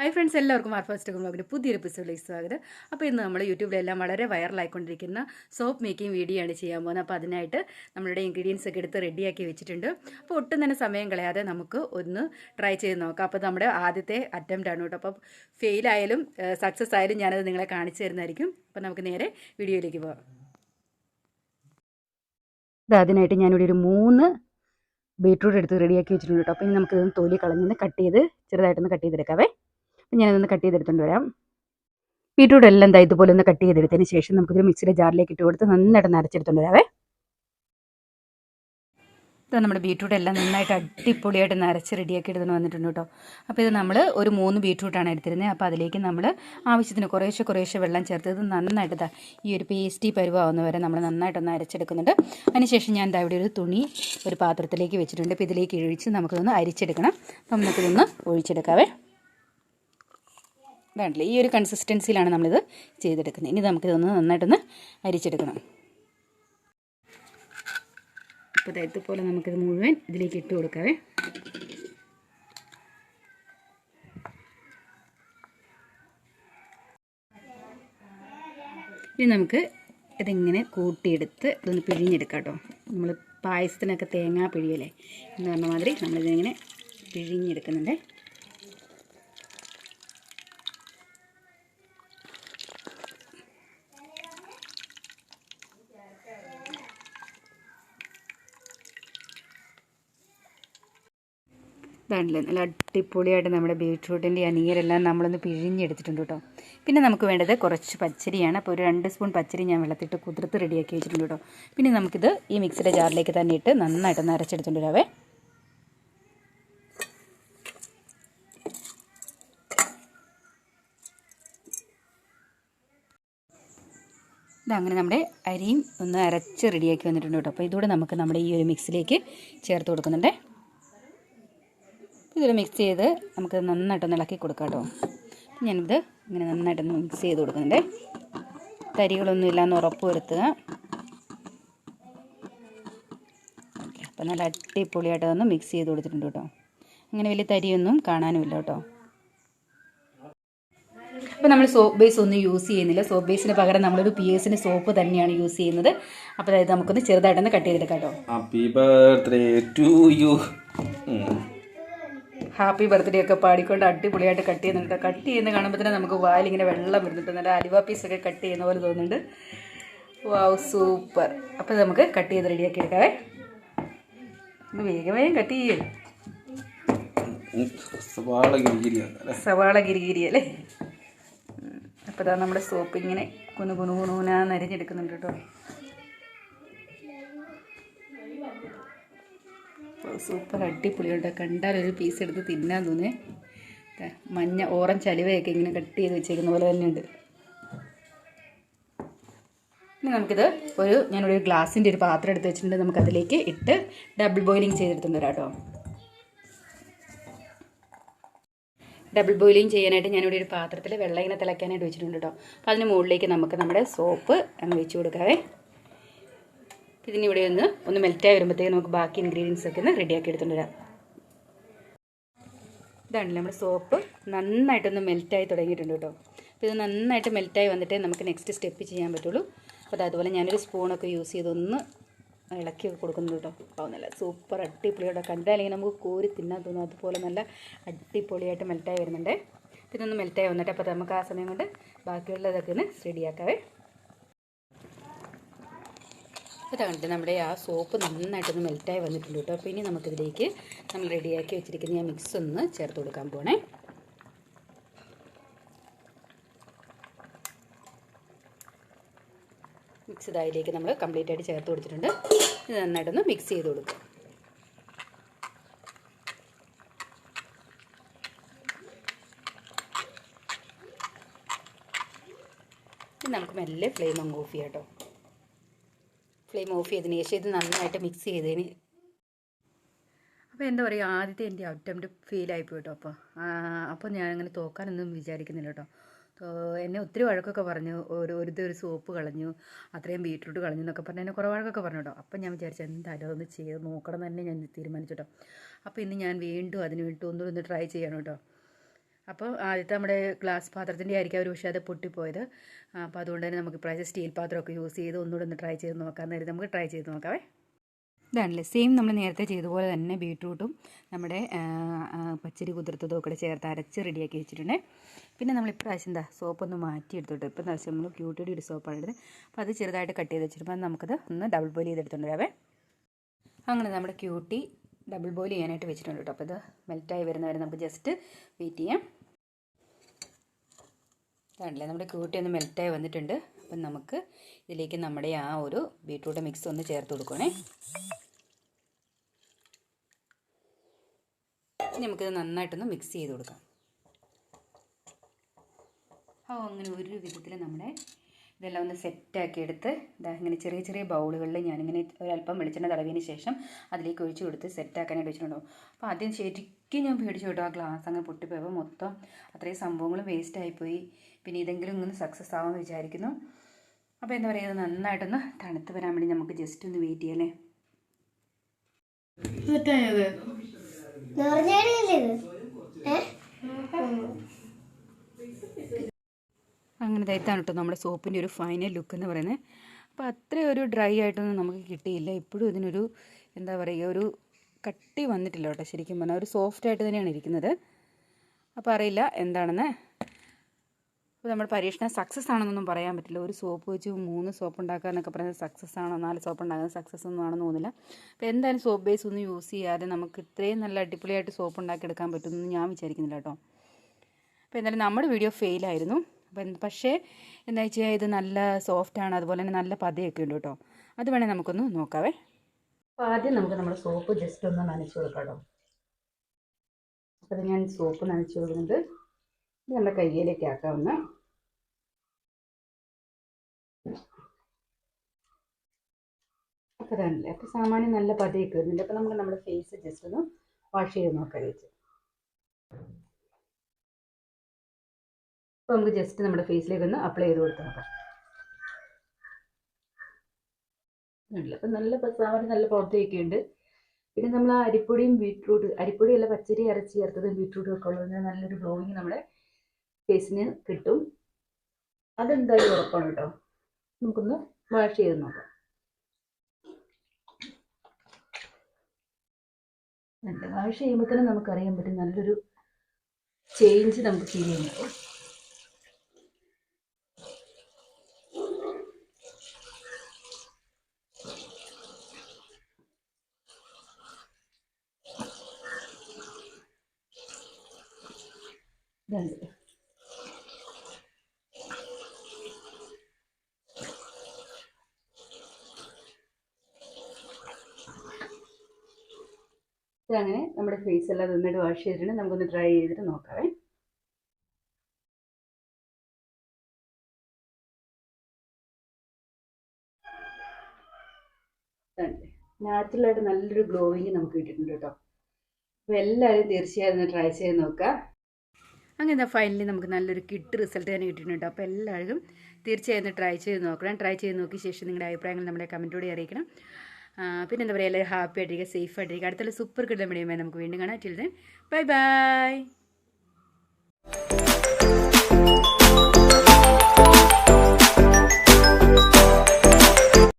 Hi friends എല്ലാവർക്കും our first ബ്ലോഗിന്റെ പുതിയൊരു എപ്പിസോഡിലേക്ക് സ്വാഗതം. അപ്പോൾ ഇന്ന് നമ്മൾ യൂട്യൂബിലെല്ലാം വളരെ വൈറലായിക്കൊണ്ടിരിക്കുന്ന സോപ്പ് മേക്കിംഗ് വീഡിയോ ആണ് ചെയ്യാൻ പോകുന്നത്. അപ്പോൾ അതിനായിട്ട് നമ്മളുടെ ഇൻഗ്രീഡിയൻസ് ഒക്കെ എടുത്ത് റെഡിയാക്കി വെച്ചിട്ടുണ്ട്. അപ്പോൾ ഒട്ടും തന്നെ സമയം കളയാതെ നമുക്ക് ഒന്ന് ട്രൈ ചെയ്ത് നോക്കാം. അപ്പോൾ നമ്മുടെ ആദ്യത്തെ അറ്റംപ്റ്റ് ആണ് കേട്ടോ. അപ്പോൾ ഫെയിലായാലും സക്സസ് ആയാലും ഞാനത് നിങ്ങളെ കാണിച്ചു തരുന്നതായിരിക്കും. അപ്പോൾ നമുക്ക് നേരെ വീഡിയോയിലേക്ക് പോകാം ഇത് അതിനായിട്ട് ഞാനിവിടെ ഒരു മൂന്ന് ബീട്രൂട്ട് എടുത്ത് റെഡിയാക്കി വെച്ചിട്ടുണ്ട് കേട്ടോ. അപ്പോൾ ഇനി നമുക്കിതൊന്ന് തൊലി കളഞ്ഞൊന്ന് കട്ട് ചെയ്ത് ചെറുതായിട്ടൊന്ന് കട്ട് ചെയ്തെടുക്കാവേ. ഞാനതൊന്ന് കട്ട് ചെയ്തെടുത്തുകൊണ്ട് വരാം. ബീട്രൂട്ട് എല്ലാം എന്താ ഇതുപോലെ ഒന്ന് കട്ട് ചെയ്തെടുത്തതിന് ശേഷം നമുക്കിതൊരു മിക്സിയുടെ ജാറിലേക്ക് ഇട്ട് കൊടുത്ത് നന്നായിട്ട് നരച്ചെടുത്തുകൊണ്ട് വരാവേ. ഇത് നമ്മുടെ ബീട്രൂട്ട് എല്ലാം നന്നായിട്ട് അടിപൊളിയായിട്ട് നരച്ച് റെഡിയാക്കി എടുത്തുകൊണ്ട് വന്നിട്ടുണ്ട് കേട്ടോ. അപ്പോൾ ഇത് നമ്മൾ ഒരു മൂന്ന് ബീട്രൂട്ടാണ് എടുത്തിരുന്നത് അപ്പോൾ അതിലേക്ക് നമ്മൾ ആവശ്യത്തിന് കുറേശ്ശെ കുറേശ്ശെ വെള്ളം ചേർത്ത് ഇത് നന്നായിട്ട് ഇതാ ഈ ഒരു പേസ്റ്റി പരുവാവുന്ന വരെ നമ്മൾ നന്നായിട്ടൊന്ന് അരച്ചെടുക്കുന്നുണ്ട്. അതിനുശേഷം ഞാൻ ഇതാ ഇവിടെ ഒരു തുണി ഒരു പാത്രത്തിലേക്ക് വെച്ചിട്ടുണ്ട്. അപ്പോൾ ഇതിലേക്ക് ഒഴിച്ച് നമുക്കിതൊന്ന് അരിച്ചെടുക്കണം. അപ്പം നമുക്കിതൊന്ന് ഒഴിച്ചെടുക്കാവേ. വേണ്ടില്ല ഈ ഒരു കൺസിസ്റ്റൻസിയിലാണ് നമ്മളിത് ചെയ്തെടുക്കുന്നത്. ഇനി നമുക്കിതൊന്ന് നന്നായിട്ടൊന്ന് അരിച്ചെടുക്കണം. അപ്പോൾ ഇതുപോലെ നമുക്കിത് മുഴുവൻ ഇതിലേക്ക് ഇട്ട് കൊടുക്കാവേ. ഇനി നമുക്ക് ഇതിങ്ങനെ കൂട്ടിയെടുത്ത് ഇതൊന്ന് പിഴിഞ്ഞെടുക്കാം കേട്ടോ. നമ്മൾ പായസത്തിനൊക്കെ തേങ്ങാ പിഴിയല്ലേ? എന്ന് പറഞ്ഞ മാതിരി നമ്മളിതിങ്ങനെ പിഴിഞ്ഞെടുക്കുന്നുണ്ടേ. ഇതാണല്ലേ നല്ല അടിപൊളിയായിട്ട് നമ്മുടെ ബീട്രൂട്ടിന്റെ ആ നീരെല്ലാം നമ്മളൊന്ന് പിഴിഞ്ഞെടുത്തിട്ടുണ്ട് കേട്ടോ. പിന്നെ നമുക്ക് വേണ്ടത് കുറച്ച് പച്ചരിയാണ്. അപ്പോൾ ഒരു രണ്ട് സ്പൂൺ പച്ചരി ഞാൻ വെള്ളത്തിട്ട് കുതിർത്ത് റെഡിയാക്കി വെച്ചിട്ടുണ്ട് കേട്ടോ. പിന്നെ നമുക്കിത് ഈ മിക്സിയുടെ ജാറിലേക്ക് തന്നെ ഇട്ട് നന്നായിട്ടൊന്ന് അരച്ചെടുത്തുകൊണ്ട് വരാവേ അങ്ങനെ നമ്മുടെ അരിയും ഒന്ന് അരച്ച് റെഡിയാക്കി വന്നിട്ടുണ്ട് കേട്ടോ. അപ്പോൾ ഇതോടെ നമുക്ക് നമ്മുടെ ഈ ഒരു മിക്സിലേക്ക് ചേർത്ത് കൊടുക്കുന്നുണ്ടേ. ഇതിൽ മിക്സ് ചെയ്ത് നമുക്ക് നന്നായിട്ടൊന്ന് ഇളക്കി കൊടുക്കാം കേട്ടോ. ഞാനിത് ഇങ്ങനെ നന്നായിട്ടൊന്ന് മിക്സ് ചെയ്ത് കൊടുക്കുന്നുണ്ട്. തരികളൊന്നും ഇല്ലയെന്ന് ഉറപ്പ് വരുത്തുക. അപ്പോൾ നല്ല അടിപൊളിയായിട്ട് ഒന്ന് മിക്സ് ചെയ്ത് കൊടുത്തിട്ടുണ്ട് കേട്ടോ. അങ്ങനെ വലിയ തരിയൊന്നും കാണാനുമില്ല കേട്ടോ. അപ്പോൾ നമ്മൾ സോപ്പ് ബേസ് ഒന്നും യൂസ് ചെയ്യുന്നില്ല. സോപ്പ് ബേസിന് പകരം നമ്മളൊരു പി എസിന് സോപ്പ് തന്നെയാണ് യൂസ് ചെയ്യുന്നത്. അപ്പോൾ അതായത് നമുക്കൊന്ന് ചെറുതായിട്ടൊന്ന് കട്ട് ചെയ്തെടുക്കാം കേട്ടോ. ഹാപ്പി ബർത്ത്ഡേ ഒക്കെ പാടിക്കൊണ്ട് അടിപൊളിയായിട്ട് കട്ട് ചെയ്യുന്നുണ്ട് കട്ട് ചെയ്യുന്ന കാണുമ്പോൾ തന്നെ നമുക്ക് വായിൽ ഇങ്ങനെ വെള്ളം വരുന്നുണ്ട് നല്ല അലുവ പീസൊക്കെ കട്ട് ചെയ്യുന്ന പോലെ തോന്നുന്നുണ്ട്. വാവ് സൂപ്പർ അപ്പോൾ നമുക്ക് കട്ട് ചെയ്ത് റെഡിയാക്കി എടുക്കാവേ. വേഗം വേഗം കട്ട് ചെയ്യേ. സവാള ഗിരിഗിരി അല്ലേ? അപ്പോൾ ഇതാ നമ്മുടെ സോപ്പ് ഇങ്ങനെ കുന്നു കുന്നു കുനൂനാന്ന് അരിഞ്ഞെടുക്കുന്നുണ്ട് കേട്ടോ സൂപ്പർ അടിപൊളിയുണ്ട് കണ്ടാൽ ഒരു പീസ് എടുത്ത് തിന്നാൻ തോന്നേ. മഞ്ഞ ഓറഞ്ച് അലുവയൊക്കെ ഇങ്ങനെ കട്ട് ചെയ്ത് വെച്ചേക്കുന്ന പോലെ തന്നെയുണ്ട് ഇനി നമുക്കിത് ഒരു ഞാനൊരു ഗ്ലാസിന്റെ ഒരു പാത്രം എടുത്ത് വെച്ചിട്ടുണ്ട്. നമുക്കതിലേക്ക് ഇട്ട് ഡബിൾ ബോയിലിംഗ് ചെയ്തെടുത്തുണ്ട് കേട്ടോ. ഡബിൾ ബോയിലിംഗ് ചെയ്യാനായിട്ട് ഞാനിവിടെ ഒരു പാത്രത്തിൽ വെള്ളം ഇങ്ങനെ തിളയ്ക്കാനായിട്ട് വെച്ചിട്ടുണ്ട് കേട്ടോ. അപ്പോൾ അതിന് മുകളിലേക്ക് നമുക്ക് നമ്മുടെ സോപ്പ് അങ്ങ് വെച്ച് കൊടുക്കാവേ. ഇതിനിവിടെ ഒന്ന് ഒന്ന് മെൽറ്റായി വരുമ്പോഴത്തേക്ക് നമുക്ക് ബാക്കി ഇൻഗ്രീഡിയൻസ് ഒക്കെ ഒന്ന് റെഡിയാക്കി എടുത്തുകൊണ്ട് വരാം. ഇതാണല്ലോ നമ്മുടെ സോപ്പ് നന്നായിട്ടൊന്ന് മെൽറ്റായി തുടങ്ങിയിട്ടുണ്ട് കേട്ടോ. അപ്പോൾ ഇത് നന്നായിട്ട് മെൽറ്റായി വന്നിട്ടേ നമുക്ക് നെക്സ്റ്റ് സ്റ്റെപ്പ് ചെയ്യാൻ പറ്റുള്ളൂ. അപ്പോൾ അതുപോലെ ഞാനൊരു സ്പൂണൊക്കെ യൂസ് ചെയ്തൊന്ന് ഇളക്കി കൊടുക്കുന്നുണ്ട് കേട്ടോ. അപ്പോൾ നല്ല സൂപ്പർ അടിപൊളിയായിട്ട് കണ്ടാലെങ്കിൽ നമുക്ക് കോരി തിന്നാൻ തോന്നും. അതുപോലെ നല്ല അടിപൊളിയായിട്ട് മെൽറ്റായി വരുന്നുണ്ട്. ഇതൊന്ന് മെൽറ്റായി വന്നിട്ട് അപ്പോൾ നമുക്ക് ആ സമയം കൊണ്ട് ബാക്കിയുള്ളതൊക്കെ ഒന്ന് റെഡിയാക്കാവേ അപ്പോൾ കണ്ടിട്ട് നമ്മുടെ ആ സോപ്പ് നന്നായിട്ടൊന്ന് മെൽറ്റായി വന്നിട്ടുണ്ട് കേട്ടോ. അപ്പോൾ ഇനി നമുക്കിതിലേക്ക് നമ്മൾ റെഡിയാക്കി വെച്ചിരിക്കുന്ന ആ മിക്സ് ഒന്ന് ചേർത്ത് കൊടുക്കാൻ പോണേ. മിക്സ് ഇതായിലേക്ക് നമ്മൾ കംപ്ലീറ്റ് ആയിട്ട് ചേർത്ത് കൊടുത്തിട്ടുണ്ട്. ഇത് നന്നായിട്ടൊന്ന് മിക്സ് ചെയ്ത് കൊടുക്കും നമുക്ക് മെല്ലെ ഫ്ലെയിം അങ്ങ് ഓഫ് ചെയ്യാം കേട്ടോ. ഫ്ലെയിം ഓഫ് ചെയ്തതിന് ശേഷം ഇത് നന്നായിട്ട് മിക്സ് ചെയ്തതിന് അപ്പോൾ എന്താ പറയുക ആദ്യത്തെ എന്റെ അറ്റംപ്റ്റ് ഫെയിലായിപ്പോയി കേട്ടോ അപ്പോൾ അപ്പോൾ ഞാൻ അങ്ങനെ തോക്കാനൊന്നും വിചാരിക്കുന്നില്ല കേട്ടോ. എന്നെ ഒത്തിരി വഴക്കൊക്കെ പറഞ്ഞു ഒരു ഒരു ഒരു സോപ്പ് കളഞ്ഞു അത്രയും ബീട്രൂട്ട് കളഞ്ഞു എന്നൊക്കെ പറഞ്ഞ് എന്നെ കുറേ വഴക്കൊക്കെ പറഞ്ഞു കേട്ടോ. അപ്പം ഞാൻ വിചാരിച്ചു എന്തായാലും ഒന്ന് ചെയ്ത് നോക്കണം തന്നെ ഞാൻ തീരുമാനിച്ചു കേട്ടോ. അപ്പോൾ ഇന്ന് ഞാൻ വീണ്ടും അതിന് വേണ്ടി ഒന്നും ഒന്ന് ട്രൈ ചെയ്യണം കേട്ടോ. അപ്പോൾ ആദ്യത്തെ നമ്മുടെ ഗ്ലാസ് പാത്രത്തിന്റെ ആയിരിക്കും ഒരു പക്ഷേ അത് പൊട്ടിപ്പോയത്. അപ്പോൾ അതുകൊണ്ട് തന്നെ നമുക്ക് ഇപ്രാവശ്യം സ്റ്റീൽ പാത്രമൊക്കെ യൂസ് ചെയ്ത് ഒന്നുകൂടെ ഒന്ന് ട്രൈ ചെയ്ത് നോക്കാം നേരം നമുക്ക് ട്രൈ ചെയ്ത് നോക്കാവേ. ഇതാണല്ലേ സെയിം നമ്മൾ നേരത്തെ ചെയ്ത പോലെ തന്നെ ബീട്രൂട്ടും നമ്മുടെ പച്ചരി കുതിർത്തതും ഒക്കെ ചേർത്ത് അരച്ച് റെഡിയാക്കി വെച്ചിട്ടുണ്ട്. പിന്നെ നമ്മൾ ഇപ്രാവശ്യം എന്താ സോപ്പൊന്ന് മാറ്റി എടുത്തോട്ട് ഇപ്പം എന്താ വെച്ചാൽ നമ്മൾ ക്യൂട്ടിയുടെ ഒരു സോപ്പാണ് എടുത്തത്. അപ്പോൾ അത് ചെറുതായിട്ട് കട്ട് ചെയ്ത് വെച്ചിട്ട് നമുക്കത് ഒന്ന് ഡബിൾ ബോയിൽ ചെയ്തെടുത്തോണ്ട് വരാവേ അങ്ങനെ നമ്മുടെ ക്യൂട്ടി ഡബിൾ ബോയിൽ ചെയ്യാനായിട്ട് വെച്ചിട്ടുണ്ട് കേട്ടോ. അപ്പോൾ ഇത് മെൽറ്റായി വരുന്നവരെ നമുക്ക് ജസ്റ്റ് വെയിറ്റ് ചെയ്യാം. കണ്ടില്ലേ? നമ്മുടെ ക്യൂട്ടി ഒന്ന് മെൽറ്റായി വന്നിട്ടുണ്ട്. അപ്പം നമുക്ക് ഇതിലേക്ക് നമ്മുടെ ആ ഒരു ബീട്രൂട്ട് മിക്സ് ഒന്ന് ചേർത്ത് കൊടുക്കണേ നമുക്കിത് നന്നായിട്ടൊന്ന് മിക്സ് ചെയ്ത് കൊടുക്കാം. ഓ അങ്ങനെ ഒരു വിധത്തിൽ നമ്മുടെ ഇതെല്ലാം ഒന്ന് സെറ്റാക്കി എടുത്ത് ഇതാ ഇങ്ങനെ ചെറിയ ചെറിയ ബൗളുകളിൽ ഞാനിങ്ങനെ ഒരല്പം വെളിച്ചെണ്ണ തടവിയതിന് ശേഷം അതിലേക്ക് ഒഴിച്ചു കൊടുത്ത് സെറ്റാക്കാനായിട്ട് വെച്ചിട്ടുണ്ടാവും അപ്പോൾ ആദ്യം ശരിക്കും ഞാൻ പേടിച്ചു കേട്ടോ ആ ഗ്ലാസ് അങ്ങ് പൊട്ടിപ്പോയപ്പോൾ മൊത്തം അത്രയും സംഭവങ്ങൾ വേസ്റ്റ് ആയിപ്പോയി പിന്നെ ഇതെങ്കിലും ഇങ്ങനെ സക്സസ് ആവുമെന്ന് വിചാരിക്കുന്നു. അപ്പോൾ എന്താ പറയുക ഇത് നന്നായിട്ടൊന്ന് തണുത്ത് വരാൻ വേണ്ടി നമുക്ക് ജസ്റ്റ് ഒന്ന് വെയിറ്റ് ചെയ്യാം അല്ലേ? അങ്ങനെ ഇതാണ് കേട്ടോ നമ്മുടെ സോപ്പിന്റെ ഒരു ഫൈനൽ ലുക്ക് എന്ന് പറയുന്നത്. അപ്പോൾ അത്രയും ഒരു ഡ്രൈ ആയിട്ടൊന്നും നമുക്ക് കിട്ടിയില്ല. ഇപ്പോഴും ഇതിനൊരു എന്താ പറയുക ഒരു കട്ടി വന്നിട്ടില്ല കേട്ടോ ശരിക്കും പറഞ്ഞാൽ ഒരു സോഫ്റ്റ് ആയിട്ട് തന്നെയാണ് ഇരിക്കുന്നത്. അപ്പോൾ അറിയില്ല എന്താണെന്ന്. അപ്പോൾ നമ്മുടെ പരീക്ഷണം സക്സസ് ആണെന്നൊന്നും പറയാൻ പറ്റില്ല. ഒരു സോപ്പ് വെച്ച് മൂന്ന് സോപ്പ് ഉണ്ടാക്കുക എന്നൊക്കെ പറയുന്നത് സക്സസ് ആണോ നാല് സോപ്പ് ഉണ്ടാക്കുന്നത് സക്സസ് ഒന്നും ആണെന്ന് തോന്നുന്നില്ല. അപ്പോൾ എന്തായാലും സോപ്പ് ബേസ് ഒന്നും യൂസ് ചെയ്യാതെ നമുക്ക് ഇത്രയും നല്ല അടിപൊളിയായിട്ട് സോപ്പ് ഉണ്ടാക്കിയെടുക്കാൻ പറ്റുമെന്ന് ഞാൻ വിചാരിക്കുന്നില്ല കേട്ടോ അപ്പോൾ എന്തായാലും നമ്മുടെ വീഡിയോ ഫെയിലായിരുന്നു അപ്പം പക്ഷേ എന്താ വെച്ചാൽ ഇത് നല്ല സോഫ്റ്റാണ് അതുപോലെ തന്നെ നല്ല പതയൊക്കെ ഉണ്ട് കേട്ടോ. അത് വേണേൽ നമുക്കൊന്ന് നോക്കാവേ. അപ്പോൾ ആദ്യം നമുക്ക് നമ്മുടെ സോപ്പ് ജസ്റ്റ് ഒന്ന് നനച്ച് കൊടുക്കാം കേട്ടോ അപ്പോൾ അത് ഞാൻ സോപ്പ് നനച്ച് കൊടുക്കുന്നത് നമ്മുടെ കയ്യിലേക്ക് ആക്കാവുന്ന അപ്പോൾ അതാണല്ലേ അപ്പോൾ സാമാന്യം നല്ല പതയൊക്കെ വരുന്നുണ്ട്. അപ്പോൾ നമുക്ക് നമ്മുടെ ഫേസ് ജസ്റ്റ് ഒന്ന് വാഷ് ചെയ്ത് നോക്കാം വെച്ച് അപ്പോൾ നമുക്ക് ജസ്റ്റ് നമ്മുടെ ഫേസിലേക്ക് ഒന്ന് അപ്ലൈ ചെയ്ത് കൊടുത്ത് നോക്കാം. അപ്പം നല്ല പ്രസാവന നല്ല പുറത്തേക്ക് ഉണ്ട്. പിന്നെ നമ്മൾ ആ അരിപ്പൊടിയും ബീട്രൂട്ട് അരിപ്പൊടി അല്ല പച്ചരി അരച്ച് ചേർത്തതും ബീട്രൂട്ടും ഒക്കെ ഉള്ളതിന് നല്ലൊരു ഗ്ലോയിങ് നമ്മുടെ ഫേസിന് കിട്ടും. അതെന്തായാലും ഉറപ്പാണ് കേട്ടോ. നമുക്കൊന്ന് വാഷ് ചെയ്ത് നോക്കാം. വാഷ് ചെയ്യുമ്പോൾ തന്നെ നമുക്കറിയാൻ പറ്റും നല്ലൊരു ചേഞ്ച് നമുക്ക് ഫീൽ ചെയ്യുന്നുണ്ട് ഇതാണ് ഇതങ്ങനെ നമ്മുടെ ഫേസ് എല്ലാം നന്നായിട്ട് വാഷ് ചെയ്തിട്ടുണ്ട്. നമുക്കൊന്ന് ഡ്രൈ ചെയ്തിട്ട് നോക്കാവേ. നാച്ചുറലായിട്ട് നല്ലൊരു ഗ്ലോയിങ് നമുക്ക് കിട്ടിയിട്ടുണ്ട് കേട്ടോ. അപ്പോൾ എല്ലാവരും തീർച്ചയായും ട്രൈ ചെയ്ത് നോക്കുക. അങ്ങനെ ഫൈനലി നമുക്ക് നല്ലൊരു കിട്ട് റിസൾട്ട് തന്നെ കിട്ടിയിട്ടുണ്ട് അപ്പോൾ എല്ലാവരും തീർച്ചയായും ട്രൈ ചെയ്ത് നോക്കണം. ട്രൈ ചെയ്ത് നോക്കിയ ശേഷം നിങ്ങളുടെ അഭിപ്രായങ്ങൾ നമ്മുടെ കമന്റോടെ അറിയിക്കണം. പിന്നെ എന്താ പറയുക എല്ലാവരും ഹാപ്പി ആയിട്ടിരിക്കുക സേഫ് ആയിട്ടിരിക്കുക അടുത്തുള്ള സൂപ്പർ കിട്ടുന്ന നമുക്ക് വീണ്ടും കാണാം. Then bye bye